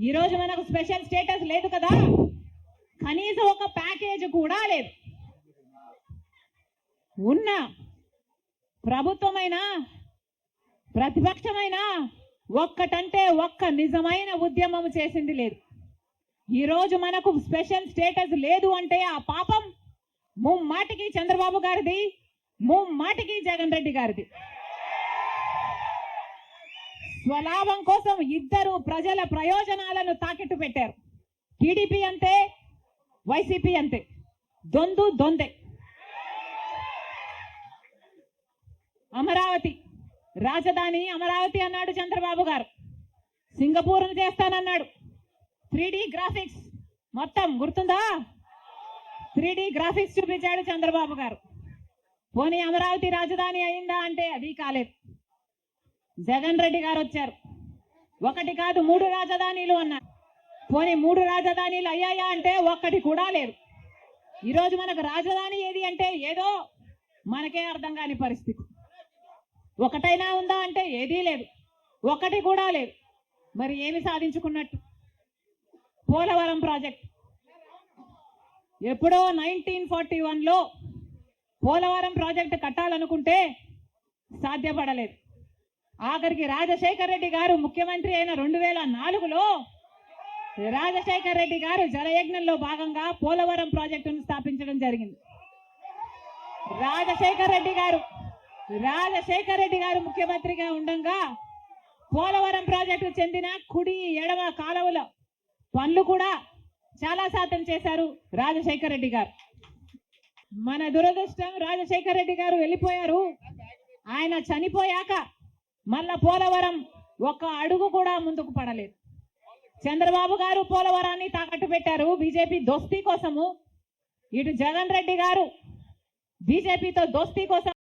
ఈరోజు మనకు special status లేదు కదా? కనీసం ఒక ప్యాకేజ్ కూడా లేదు. ఉన్న ప్రభుత్వమైనా ప్రతిపక్షమైనా ఒక్కటంటే ఒక్క నిజమైన ఉద్యమం చేసింది లేదు. ఈ రోజు మనకు స్పెషల్ స్టేటస్ లేదు అంటే ఆ పాపం ముమ్మాటికి చంద్రబాబు గారిది ముమ్మాటికి జగన్ రెడ్డి గారిది. స్వలాభం కోసం ఇద్దరు ప్రజల ప్రయోజనాలను తాకెట్టు పెట్టారు. టీడీపీ అంతే వైసీపీ అంతే దొందు దొందే. అమరావతి రాజధాని అమరావతి అన్నాడు చంద్రబాబు గారు. సింగపూర్ను చేస్తానన్నాడు. Three graphics. మొత్తం గుర్తుందా? త్రీ గ్రాఫిక్స్ చూపించాడు చంద్రబాబు గారు. పోనీ అమరావతి రాజధాని అయిందా అంటే అది కాలేదు. జగన్ రెడ్డి గారు వచ్చారు. ఒకటి కాదు మూడు రాజధానిలు అన్నారు. పోనీ మూడు రాజధానిలు అయ్యాయా అంటే ఒక్కటి కూడా లేరు ఈరోజు మనకు రాజధాని ఏది అంటే ఏదో మనకే అర్థం కాని పరిస్థితి. ఒకటైనా ఉందా అంటే ఏదీ లేదు. ఒకటి కూడా లేదు. మరి ఏమి సాధించుకున్నట్టు? పోలవరం ప్రాజెక్ట్. ఎప్పుడో నైన్టీన్ ఫార్టీ వన్లో పోలవరం ప్రాజెక్ట్ కట్టాలనుకుంటే సాధ్యపడలేదు. ఆఖరికి రాజశేఖర్ రెడ్డి గారు ముఖ్యమంత్రి అయిన రెండు వేల నాలుగులో రాజశేఖర్ రెడ్డి గారు జలయజ్ఞంలో భాగంగా పోలవరం ప్రాజెక్టును స్థాపించడం జరిగింది. రాజశేఖర్ రెడ్డి గారు రాజశేఖర్ రెడ్డి గారు ముఖ్యమంత్రిగా ఉండంగా పోలవరం ప్రాజెక్టు చెందిన కుడి ఎడమ కాలువల పనులు కూడా చాలా శాతం చేశారు రాజశేఖర్ రెడ్డి గారు. మన దురదృష్టం రాజశేఖర్ రెడ్డి గారు వెళ్ళిపోయారు. ఆయన చనిపోయాక మళ్ళా పోలవరం ఒక్క అడుగు కూడా ముందుకు పడలేదు. చంద్రబాబు గారు పోలవరాన్ని తాకట్టు పెట్టారు బీజేపీ దోస్తీ కోసము. ఇటు జగన్ రెడ్డి గారు బీజేపీతో దోస్తీ కోసం